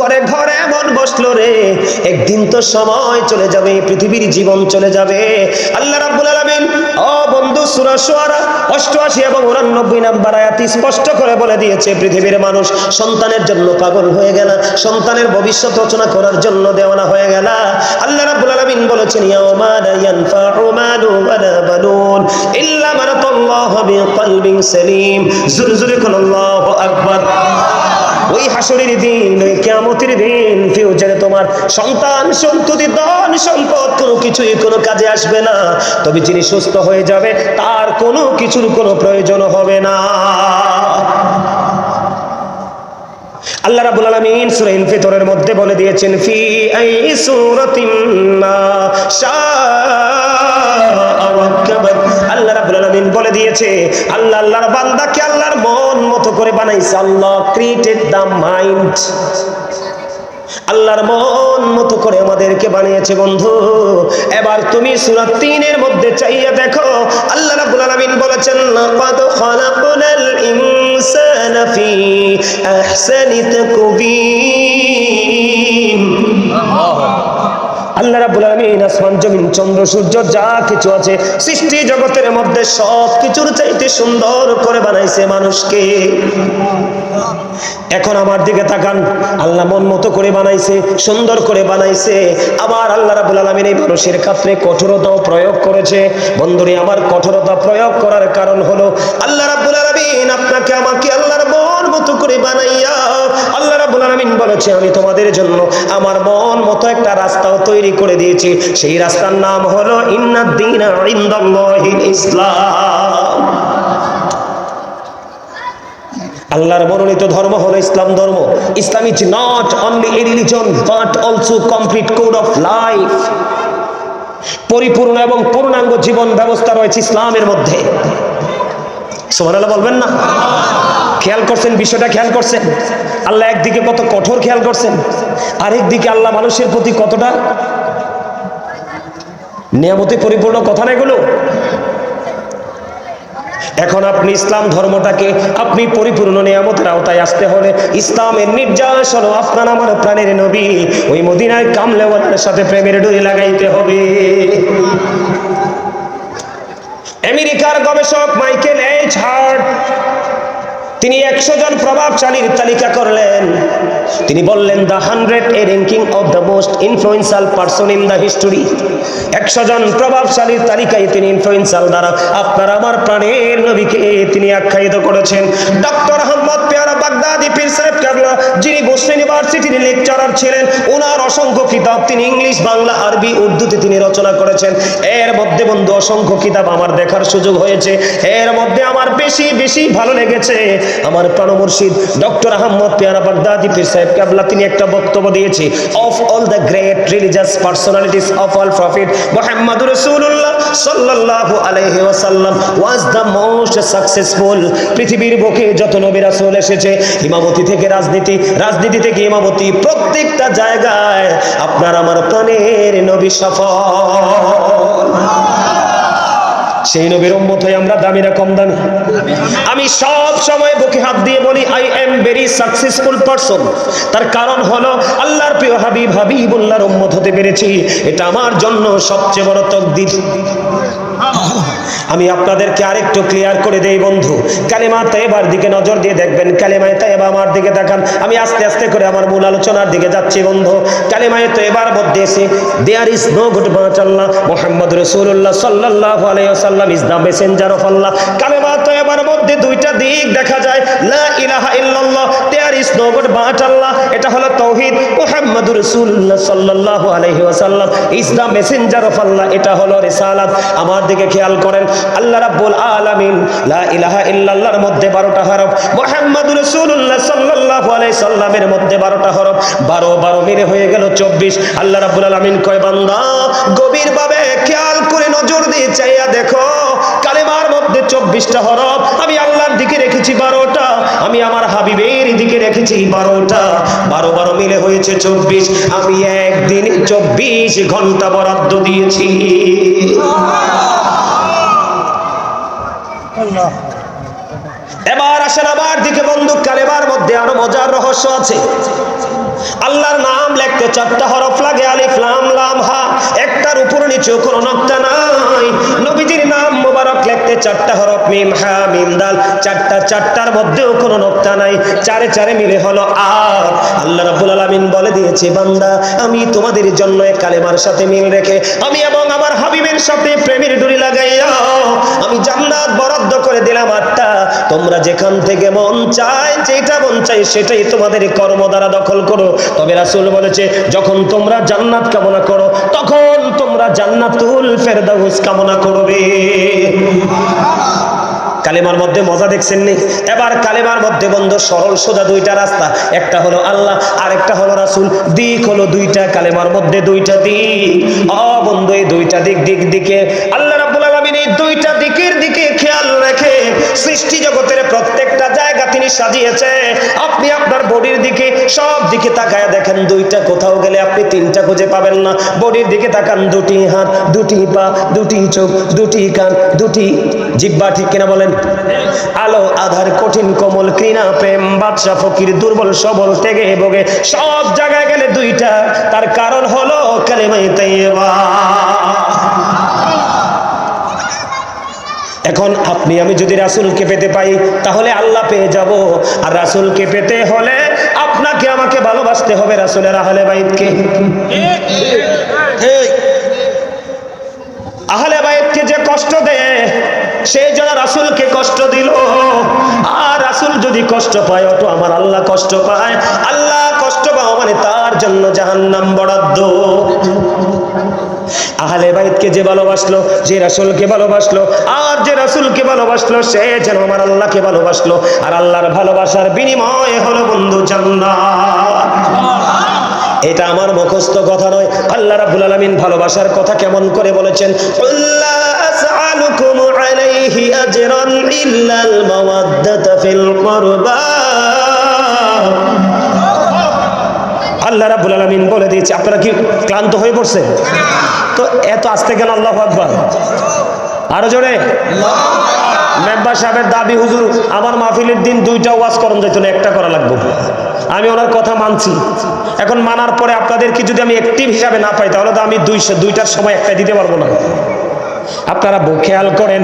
করে ঘরে এমন বসল রে, একদিন তো সময় চলে যাবে, পৃথিবীর জীবন চলে যাবে। আল্লাহ রাব্বুল আলামিন, ও বন্ধু সূরা শুআরা 88 এবং 89 নাম্বার আয়াত স্পষ্ট করে বলে দিয়েছে, পৃথিবীর মানুষ সন্তানের জন্য পাগল হয়ে গেল, সন্তানের ভবিষ্যৎ রচনা করার জন্য দেওয়ানা হয়ে গেল। আল্লাহ রাব্বুল আলামিন বলেছেন, ইয়াউমা লা ইয়ানফাউ মালু ওয়ালা বানুন ইল্লা মান আতাল্লাহু বিকলবিন সালিম। জোরে জোরে কোন আল্লাহু আকবার। ওই হাসরের দিন, ওই কেয়ামতের দিন ফিউচারে তোমার সন্তান, সন্ততি, ধন সম্পদ কোনো কিছুই কোনো কাজে আসবে না। তবে যিনি সুস্থ হয়ে যাবে, তার কোনো কিছুর কোনো প্রয়োজন হবে না। আল্লাহ রাব্বুল আলামিন সূরা ইনফিতরের মধ্যে বলে দিয়েছেন, ফি আই সূরাতিন মা শাআ রাব্বুল আলামিন বলে দিয়েছে, আল্লাহ আল্লাহর বান্দাকে আল্লাহর মন মতো করে বানাইছে। আল্লাহ ক্রিয়েটেড দ্য মাইন্ড আল্লাহর মন মতো করে আমাদেরকে বানিয়েছে বন্ধু। এবার তুমি সূরা 3 এর মধ্যে চাইয়া দেখো, আল্লাহ রাব্বুল আলামিন বলেছেন, লাকাদ খালাকনাল ইনসানা ফি আহসানি তাকবীম আল্লাহ রাব্বুল আলামিন আসমান, জমিন, চন্দ্র, সূর্য, যা কিছু আছে সৃষ্টি জগতের মধ্যে সব কিছুর চাইতে সুন্দর করে বানাইছে মানুষকে। এখন আমার দিকে তাকান, আল্লাহ মন মতো করে বানাইছে, সুন্দর করে বানাইছে। আবার আল্লাহ রাব্বুল আলামিন এই মানুষের ক্ষেত্রে কঠোরতাও প্রয়োগ করেছে। বন্ধুরে, আমার কঠোরতা প্রয়োগ করার কারণ হলো, আল্লাহ রাব্বুল আলামিন আপনাকে আমাকে আল্লাহর মতো করে বানাইয়া, আল্লাহ রাব্বুল আলামিন বলেছে, আমি তোমাদের জন্য আমার মন মতো একটা রাস্তাও তৈরি করে দিয়েছি। সেই রাস্তার নাম হলো ইসলাম। আল্লাহর মনোনীত ধর্ম হলো ইসলাম ধর্ম। Islam is not only a religion, but also complete code of life. পরিপূর্ণ এবং পূর্ণাঙ্গ জীবন ব্যবস্থা রয়েছে ইসলামের মধ্যে। সোহানাল্লাহ বলবেন না? খেয়াল করছেন, বিষয়টা খেয়াল করছেন? আল্লাহ একদিকে কত কঠোর খেয়াল করছেন আরেক দিকে আল্লাহ মানুষের প্রতি কতটা নিয়ামতে পরিপূর্ণ কথা না এগুলো? এখন আপনি ইসলাম ধর্মটাকে আপনি পরিপূর্ণ নিয়ামতের আওতায় আসতে হলে ইসলামের নির্যাস হলো আপনার আমার প্রাণের নবী। ওই মদিনায় কামলেওয়ালার সাথে প্রেমের ডুরি লাগাইতে হবে। আমেরিকার গবেষক মাইকেল এইচ হার্ট তিনি একশো জন প্রভাবশালীর তালিকা করলেন। তিনি বললেন the hundred a ranking of the most influential person in the history একশো জন প্রভাবশালীর তালিকায় তিনি ইনফ্লুয়েন্সাল দ্বারা। আপনার আমার প্রাণের নবীকে তিনি আখ্যায়িত করেছেন। ডক্টর আহমদ পেয়ারা বাগদাদি যিনি বোস ইউনিভার্সিটির লেকচারার ছিলেন ওনার অসংখ্য কিতাব, তিনি ইংলিশ, বাংলা, আরবি, উর্দুতে তিনি রচনা করেছেন। এর মধ্যে বন্ধু, অসংখ্য কিতাব আমার দেখার সুযোগ হয়েছে। এর মধ্যে আমার বেশি বেশি ভালো লেগেছে আমার প্রাণ মুর্শিদ ডক্টর আহমদ পেয়ারা বাগদাদি, পীর সাহেব কাবলা তিনি একটা বক্তব্য দিয়েছে of all the great religious personalities of all prophet Muhammad রাসূলুল্লাহ সাল্লাল্লাহু আলাইহি ওয়াসাল্লাম ওয়াজ দ্য মোস্ট সাকসেসফুল পৃথিবীর বুকে যত নবী রাসূল এসেছে, ইমামতি থেকে রাজনীতি রাজনীতি থেকে ইমামতি প্রত্যেকটা জায়গায় আপনার আমার প্রাণের নবী সফল। সেই নবীর উম্মত হয়ে আমরা দামি না কম দামি। আমি সব সময় বুকে হাত দিয়ে বলি I am very successful person তার কারণ হলো, আল্লাহর প্রিয় হাবিব হাবিবুল্লাহর উম্মত হতে পেরেছি। এটা আমার জন্য সবচেয়ে বড় তকদির। আমি আপনাদেরকে আরেকটু ক্লিয়ার করে দেই বন্ধু। কালেমা তাইবার দিকে নজর দিয়ে দেখবেন, কালেমায় তাইবা আমার দিকে দেখান আমি আস্তে আস্তে করে আমার মূল আলোচনার দিকে যাচ্ছি বন্ধু। কালেমায় তাইবার মধ্যে এসে there is no god but Allah Muhammad রাসূলুল্লাহ সাল্লাল্লাহু আলাইহি ওয়াসাল্লাম is the messenger of Allah কালেমা তাইবার মধ্যে দুইটা দিক দেখা যায়। লা ইলাহা ইল্লাল্লাহ বাট আল্লাহ, এটা খেয়াল করেন, আল্লাহ রাব্বুল আলামিন, লা ইলাহা ইল্লাল্লাহর মধ্যে 12টা হরফ, মুহাম্মাদুর রাসূলুল্লাহ সাল্লাল্লাহু আলাইহি সাল্লামের মধ্যে 12টা হরফ 12 12 মিলে গেল 24 আল্লাহ রাব্বুল আলামিন কয়, বান্দা, গভীরভাবে খেয়াল করে নজর দিয়ে মধ্যে 24টা হরফ। আমি আল্লাহর দিকে রেখেছি 12টা আমি আমার হাবিবের দিকে রেখেছি 12টা 12 12 মিলে হয়েছে 24 আমি একদিন 24 ঘণ্টা বরাদ্দ দিয়েছি। এবার আসেন আবার দিকে বন্দুক কালেবার মধ্যে। আরও মজার রহস্য আছে। আল্লাহর নাম লিখতে চারটা হরফ লাগে। আলিফ, লাম লাম, হা। একটার উপর নিচে কোনো নকটা নাই। চারটা হরফ, মিম, হা, মিম, দাল, চারটা, চারটার মধ্যেও কোনো নকটা নাই। চারে চারে মিলে হলো আর আল্লাহ রাব্বুল আলামিন বলে দিয়েছে, বান্দা, আমি তোমাদের জন্য কালেমার সাথে মিল রেখে, আমি এবং আমার হাবিবের সাথে প্রেমের ডুরি লাগাইয়া, আমি জান্নাত বরাদ্দ করে দিলাম আটটা। তোমরা যেখান থেকে মন চায়, যেটা মন চাই সেটাই তোমাদের কর্ম দ্বারা দখল করো। তবে রাসূল বলেছে, যখন তোমরা জান্নাত কামনা করো, তখন তোমরা জান্নাতুল ফেরদাউস কামনা করবে। কালেমার মধ্যে মজা দেখছেন নি এবার কালেমার মধ্যে বন্ধ, সরল সোজা দুইটা রাস্তা। একটা হলো আল্লাহ আর একটা হলো রাসুল। দিক হলো দুইটা, কালেমার মধ্যে দুইটা দিক। অ বন্ধু, এই দুইটা দিক দিক দিকে। আল্লাহ রাবুল আলমিন এই দুইটা সৃষ্টি জগতের প্রত্যেকটা জায়গা তিনি সাজিয়েছে। আপনি আপনার বডির দিকে, সব দিকে তাকায় দেখেন, দুইটা কোথাও গেলে আপনি তিনটা খুঁজে পাবেন না। বডির দিকে তাকান, দুটি হাত, দুটি পা, দুটি চোখ, দুটি কান, দুটি জিব্বা ঠিক কিনা বলেন? আলো, আধার, কঠিন কোমল কৃণা প্রেম, বাদশা, ফকির, দুর্বল, সবল, তেগে বগে সব জায়গায় গেলে দুইটা। তার কারণ হলো কালেমাই তাইয়্যিবা। এখন আপনি আমি যদি রাসূলকে পেতে পাই তাহলে আল্লাহ পেয়ে যাব। আর রাসূলকে পেতে হলে আপনাকে আমাকে ভালোবাসতে হবে রাসূলের আহলে বাইতকে। এই, আহলে বাইদকে যে কষ্ট দেয় সেই যেন রাসুলকে কষ্ট দিল। আর রাসুল যদি কষ্ট পায় অত আমার আল্লাহ কষ্ট পায়। আল্লাহ কষ্ট পাওয়া মানে তার জন্য জাহান্নাম বরাদ্দ। আহলে বাইতকে যে ভালোবাসলো, যে রাসূলকে ভালোবাসলো, আর যে রাসূলকে ভালোবাসলো, সে যেন আমার আল্লাহকে ভালোবাসলো। আর আল্লাহর ভালোবাসার বিনিময় হলো বন্ধু জান্নাত। এটা আমার মুখস্থ কথা নয়। আল্লাহ রাব্বুল আলামিন ভালোবাসার কথা কেমন করে বলেছেন? আজরান ইল্লাল মাওয়াদ্দাতা ফিল কুরবা। আল্লাহ রাব্বুল আলামিন বলে দিয়েছে, আপনারা কি ক্লান্ত হয়ে পড়ছেন তো এত আসতে গেল আল্লাহু আকবার। আরও জোরে? মেম্বার সাহেবের দাবি, হুজুর, আমার মাহফিলের দিন দুইটা ওয়াজ করণ যেত না, একটা করা লাগবে। আমি ওনার কথা মানছি। এখন মানার পরে আপনাদেরকে যদি আমি অ্যাক্টিভ হিসাবে না পাই, তাহলে তো আমি দুইশো দুইটার সময় একটা দিতে পারব না। আপনারা খেয়াল করেন।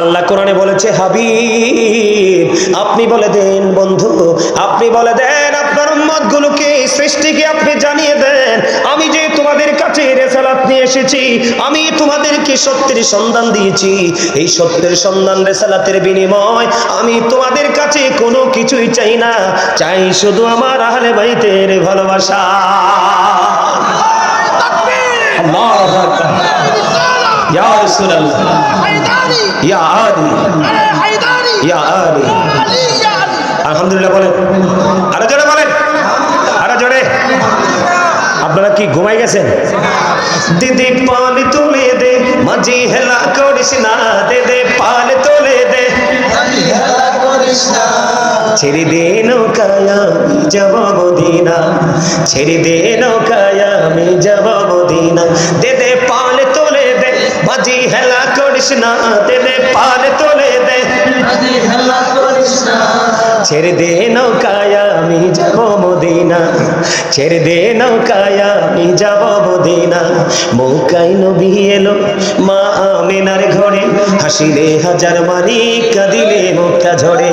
আল্লাহ কোরআনে বলেছে, হাবিব, আপনি বলে দেন বন্ধু, আপনি বলে দেন নিয়ামতগুলোকে সৃষ্টিকে আপনি জানিয়ে দেন আমি যে তোমাদের কাছে রেসালাত নিয়ে এসেছি আমি তোমাদেরকে সত্যের সন্ধান দিয়েছি। এই সত্যের সন্ধান রেসালাতের বিনিময় আমি তোমাদের কাছে কোনো কিছুই চাই না চাই শুধু আমার আহলে বাইতের ভালোবাসা। আলহামদুলিল্লাহ বলেন। আরও যারা বলেন। আপনারা কি ঘুমাই গেছেন? দিদি পাল তুলে দে, মাঝি হেলা করিস না দে দে পাল তুলে দে। ছেড়ে দে নৌকায় আমি যাব মদিনা, ছেড়ে দে নৌকায় আমি যাব মদিনা। দে দে পাল তোলে দে, মাঝি হেলা করিস না দে। দে পাল তোলে দে ছেড়ে দে নৌকায় আমি যাব মদিনা। ছেড়ে দে নৌকায় আমি যাব মদিনা। মৌকাই নবী এলো মা আমেনার ঘরে। হাসিলে হাজার মানি কাঁদিলে মুখটা ঝরে।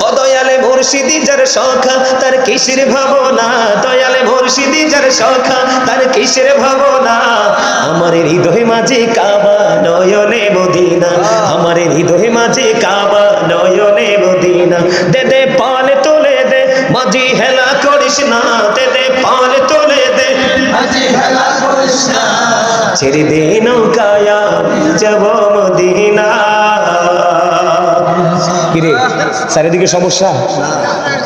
ও দয়ালে মুর্শিদি যার সখা, তার কিসের ভাবনা? দয়ালে মুর্শিদি যার সখা, তার কিসের ভাবনা? আমার হৃদয় মাঝে কাবা নয়নে মদিনা। আমার হৃদয় মাঝে কাবা নয়নে মদিনা। দে দে পাল তোলে দে। মাঝি হেলা করিস না। দে দে পাল তোলে দে। মাঝি হেলা করিস ছেড়ে দে নৌকায় যাব মদিনা। কিরে চারিদিকে সমস্যা?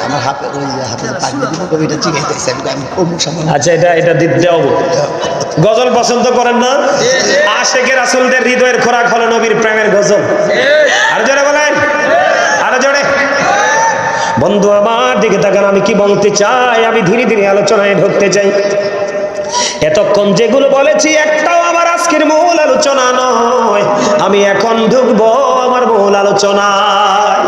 আমার হাতে হাতে পাগড়ি দিব কবিটা চিগাইতেছে আমি কমু সামনে আচ্ছা এটা এটা দিতে গজল পছন্দ করেন না? আশেকের আসলদের হৃদয়ের খোরাক হলো নবীর প্রেমের গজল। আর আরও জোরে বন্ধু, আমার দিকে তাকান, আমি কি বলতে চাই? আমি ধীরে ধীরে আলোচনায় ঢুকতে চাই। এতক্ষণ যেগুলো বলেছি, একটাও আমার আজকের মূল আলোচনা নয়। আমি এখন ঢুকবো আমার মূল আলোচনায়।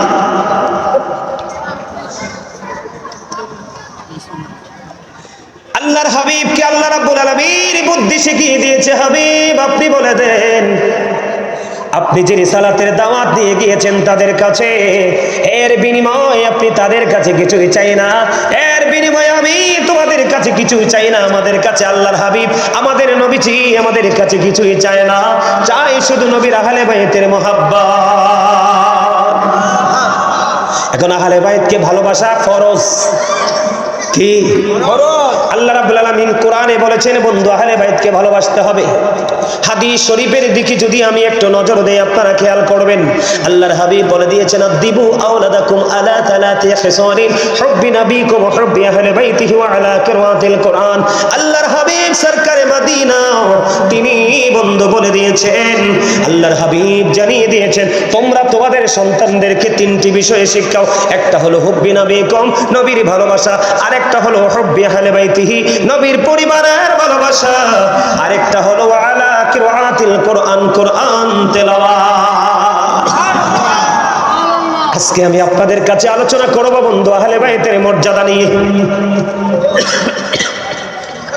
আল্লাহর হাবিবকে আল্লাহ রাব্বুল আলামিন বুদ্ধি শিখিয়ে দিয়েছে, হাবিব, আপনি বলে দেন আপনি যে রিসালাতের দাওয়াত দিয়ে গিয়েছেন তাদের কাছে এর বিনিময়ে আপনি তাদের কাছে কিছুই চাই না। এর বিনিময়ে আমি তোমাদের কাছে কিছুই চাই না আমাদের কাছে আল্লাহর হাবিব আমাদের নবীজি আমাদের কাছে কিছুই চায় না। চাই শুধু নবীর আহলে বাইতের মোহাব্বা এখন আহলে বাইতকে ভালোবাসা ফরজ। কি? আল্লাহ রাব্বুল আলামিন কোরআনে বলেছেন বন্ধু আহলে বাইতকে ভালোবাসতে হবে। হাদিস শরীফের দিকে যদি আমি একটু নজর দেই, আপনারা খেয়াল করবেন। আল্লাহর হাবিব বলে দিয়েছেন আদিবু আওলাদাকুম আলা তালাতি খিসারিন, হুব্বি ওয়া হুব্বি আহলে বাইতিহি ওয়া আলা কিরাতিল কোরআন। আল্লাহর হাবিব সরকারে মদিনা, তিনি বন্ধু বলে দিয়েছেন। আল্লাহর হাবিব জানিয়ে দিয়েছেন, তোমরা তোমাদের সন্তানদেরকে তিনটি বিষয়ে শিক্ষাও, একটা হলো হুব্বি নবিকুম, নবীর ভালোবাসা, আরেকটা হলো হুব্বি আহলে বাইতিহি, নবীর পরিবারের ভালোবাসা, আরেকটা হলো আলা কিরাতিল কোরআন কোরআন তেলাওয়াত। আজকে আমি আপনাদের কাছে আলোচনা করব বন্ধু আহলে বাইতের মর্যাদা নিয়ে।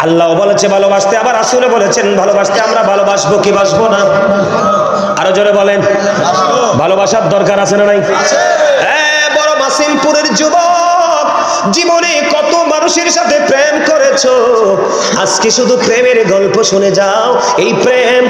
আল্লাহ বলেছে ভালোবাসতে আবার আসলে বলেছেন ভালোবাসতে আমরা ভালোবাসবো কি বাসবো না? আরও জোরে বলেন ভালোবাসার দরকার আছে না নাই? হ্যাঁ বড় মাসিমপুরের যুবক। জীবনে কত মানুষের সাথে প্রেম করেছ? আজকে শুধু প্রেমের গল্প শুনে যাও। এই প্রেম